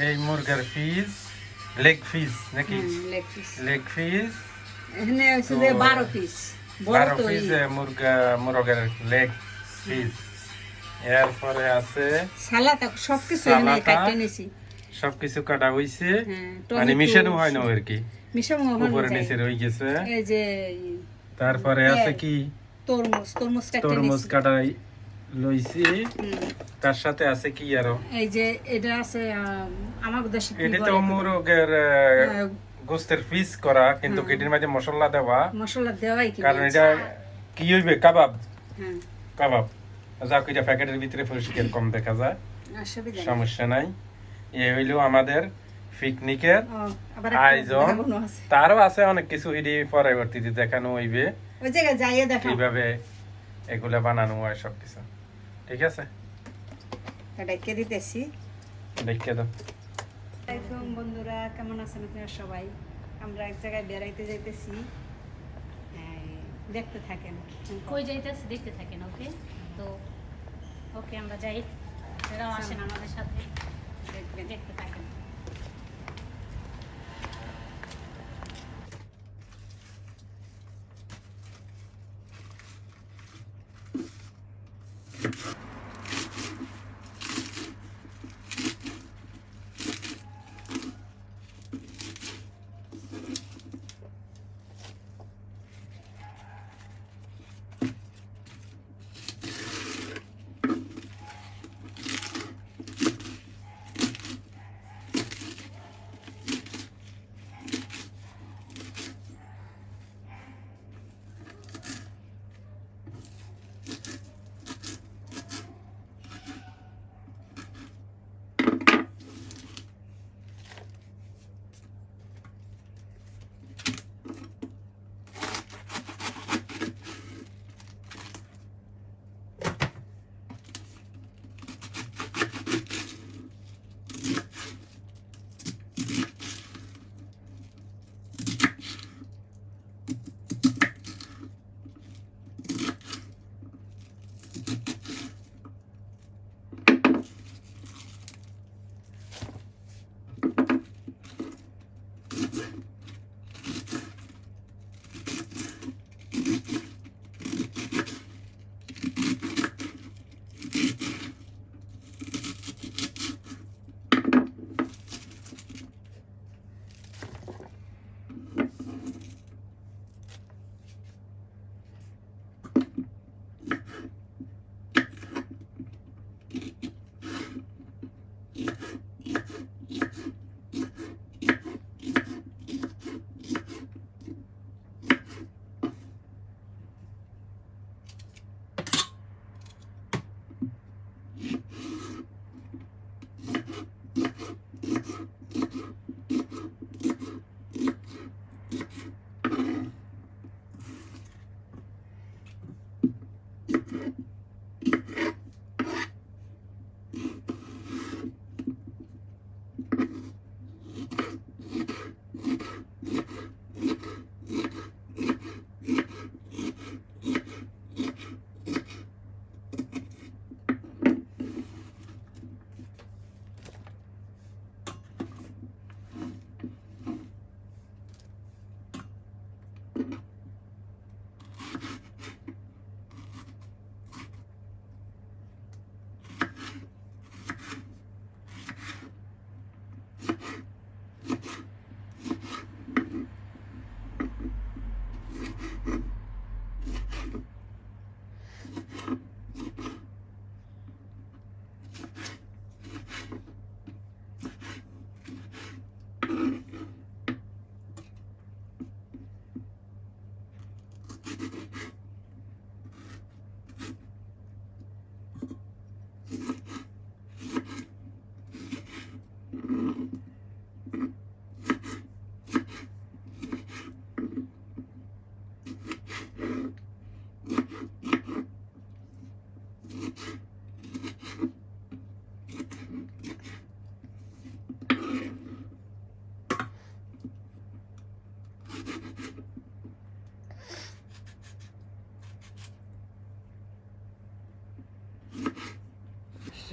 এই মুরগের ফিস লেগ ফিস নাকি? লেগ ফিস leg piece এখানে তো- বারো পিস বড় বারো তো পিস মুরগা মুরগের লেগ পিস এরপরে আছে সালাদ সব কিছু এখানে নিয়েছি সবকিছু কাটা হইছে। হ্যাঁ, মানে মিশানো হয় না আর কি? মিশাম উপরে নিচে রয়ে গেছে। এই যে তারপরে আছে কি? তরমুজ তরমুজ কাটতে তরমুজ নিয়েছি কাটা লইছি। তার সাথে আছে কি আরও? এই যে এটা আছে আমার দেশে এটা তো মুরগের গোস্তের পিস করা কিন্তু এটির মাঝে মশলা দেওয়া। মশলা দেওয়াই কি কারণ এটা কি হইবে? কাবাব। কাবাব। যাক এটা প্যাকেটের ভিতরে পরিষ্কার কম দেখা যায়। সমস্যা নাই। এ হইল আমাদের পিকনিকের আয়োজন। তারও আছে অনেক কিছু এটি পরবর্তীতে দেখানো হইবে। ওই জায়গায় যাইয়ে দেখো কীভাবে এগুলা বানানো হয় সবকিছু। ঠিক আছে? এটা কে দিতেছি। দেখে দাও। আসসালামাইকুম বন্ধুরা কেমন আছেন আপনারা সবাই? আমরা এক জায়গায় বেড়াইতে যাইতেছি। দেখতে থাকেন। কই যাইতেছে? দেখতে থাকেন ওকে? তো ওকে আমরা যাই। এরাও আসেন আমাদের সাথে দেখতে থাকেন।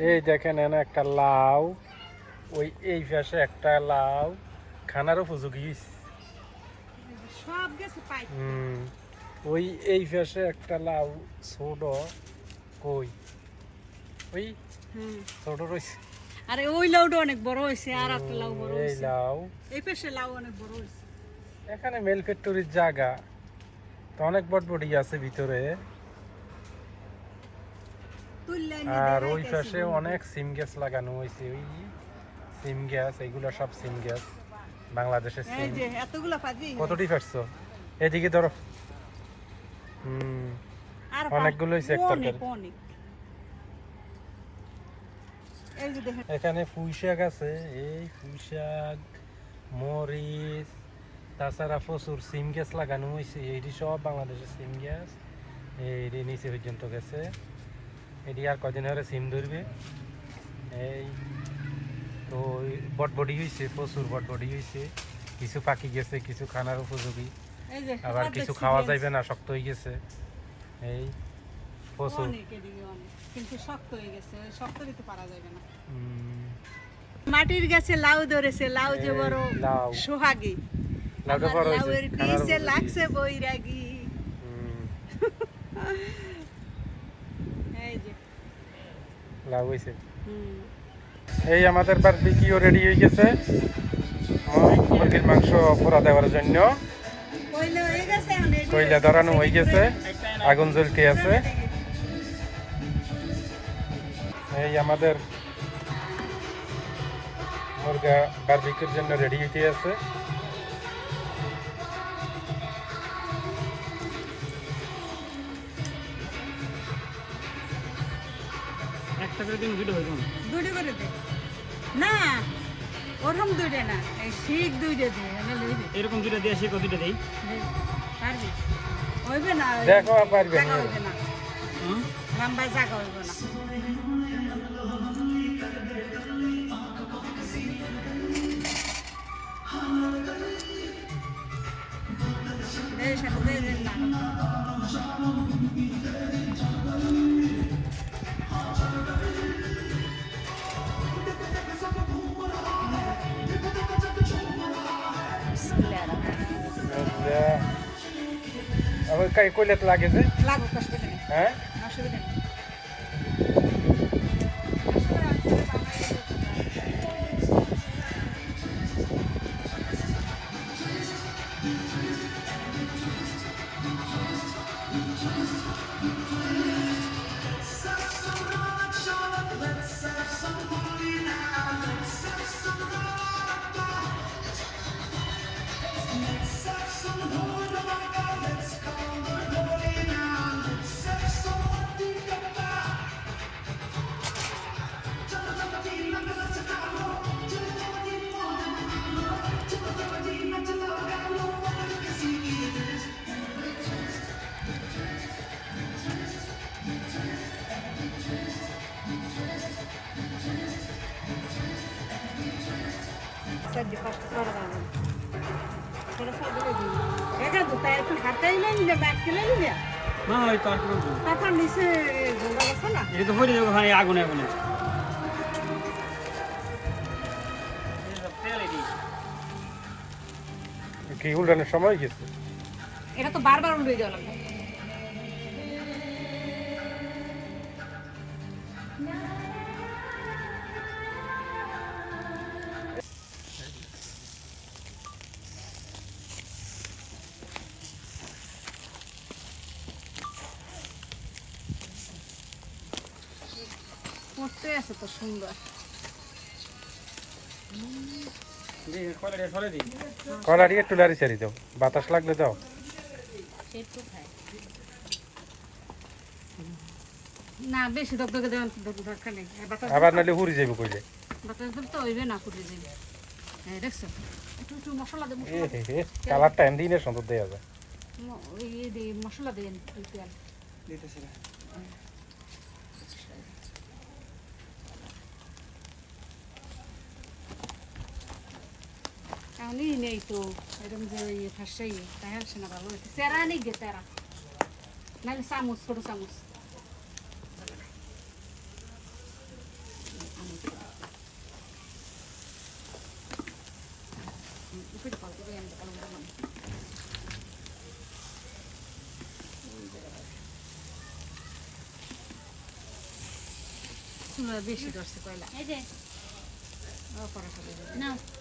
এই দেখেন এনে একটা লাউ ওই এই পাশে একটা লাউ খানার উপযোগী হুম ওই এই পাশে একটা লাউ ছোট কই? ওই হুম। ছোট রয়েছে আরে ওই লাউটা অনেক বড় হয়েছে আর একটা লাউ বড় এই লাউ। এই পাশে লাউ অনেক বড় হয়েছে এখানে মেল ফ্যাক্টরির জায়গা। তো অনেক বট বটবটি আছে ভিতরে। আর ওই পাশে অনেক সিম গ্যাস লাগানো হয়েছে ওই সিম গ্যাস এগুলো সব সিম গ্যাস বাংলাদেশের সিম। কতটি পারছ? এদিকে ধরো। হুম অনেকগুলো হয়েছে এক তরকারি। এই এখানে পুঁই শাক আছে এই পুঁই শাক মরিচ তাছাড়া প্রচুর সিম গ্যাস লাগানো হয়েছে এইটি সব বাংলাদেশের সিম গ্যাস এইটি নিচে পর্যন্ত গেছে। এটি আর কদিন হলে সিম ধরবে? এই তো বটবডি হয়েছে প্রচুর বটবডি হয়েছে কিছু পাকি গেছে কিছু খানার উপযোগী। আবার কিছু খাওয়া যাইবে না শক্ত হয়ে গেছে। এই প্রচুর। কিন্তু শক্ত হয়ে গেছে শক্ত দিতে পারা যাবে না। মাটির গাছে লাউ ধরেছে লাউ যে বড়। সোহাগী। লাউটা বড় হয়েছে। লাগছে বৈরাগী হুম, এই যে লাভ হয়েছে এই আমাদের বারবিকিও রেডি হয়ে গেছে। মুরগির মাংস পোড়া দেওয়ার জন্য। কইলে ধরানো হয়ে গেছে। আগুন জ্বলতে আছে। এই আমাদের মুরগা বারবিকির জন্য রেডি হইতে আছে। একটা করে দিন দুটো হইব দুটো করে দে। না ওরকম দুইটা না এই শিখ দুইটা দে এরকম দুটো দিয়ে শিখো দুটো দেই। পারবি? হইবে না দেখো পারবে না। হইবে না। হুম? লম্বা জায়গা হইবে না। এই সাথে দেন না। আবার কাই কইলে লাগে যে লাগো অসুবিধা নেই হ্যাঁ অসুবিধা নেই না ওই নিচে না? এটা তো হয়ে যাবে ওখানে আগুনে আগুনে। কি উল্টানোর সময় গেছে এটা তো বারবার উল্টে যাওয়া লাগবে। আছে তো সুন্দর। কলাটি একটু লারি দাও বাতাস লাগলে দাও। না বেশি দেওয়ার দরকার নেই। আবার নাহলে হুরি যাইব কইলে। বাতাস দিলে তো হইবে না যাবে দেখছ? একটু একটু মশলা সুন্দর দেয়া যায়। ওই মশলা দেন দিতেছি না Ani ne to, eram zeri thashai, tahal shana balo. Sera ne getera. Nal samus, puro samus. Ikut kalau tu yang kalau orang. Sudah bersih dah sekolah. Ada. Oh, para para. Nah.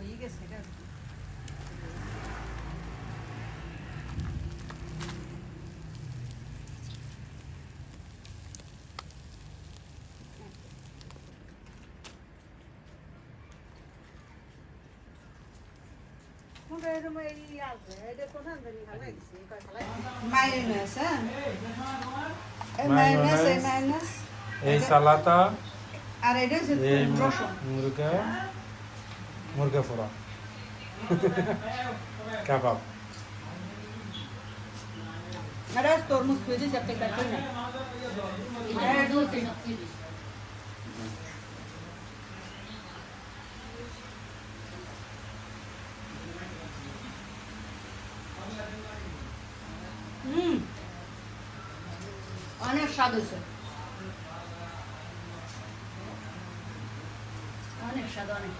হয়ে গেছে এটা mayonnaise হ্যাঁ এই mayonnaise এই mayonnaise এই সালাতা আর এটা হচ্ছে এই রসুন মুরগা মুরগা ফোড়া কাবাব এটা তরমুজ খুঁজে দিয়েছে আপনি কাটছেন না এটা দুধ সব চিনি। হুম অনেক স্বাদ হয়েছে অনেক স্বাদ অনেক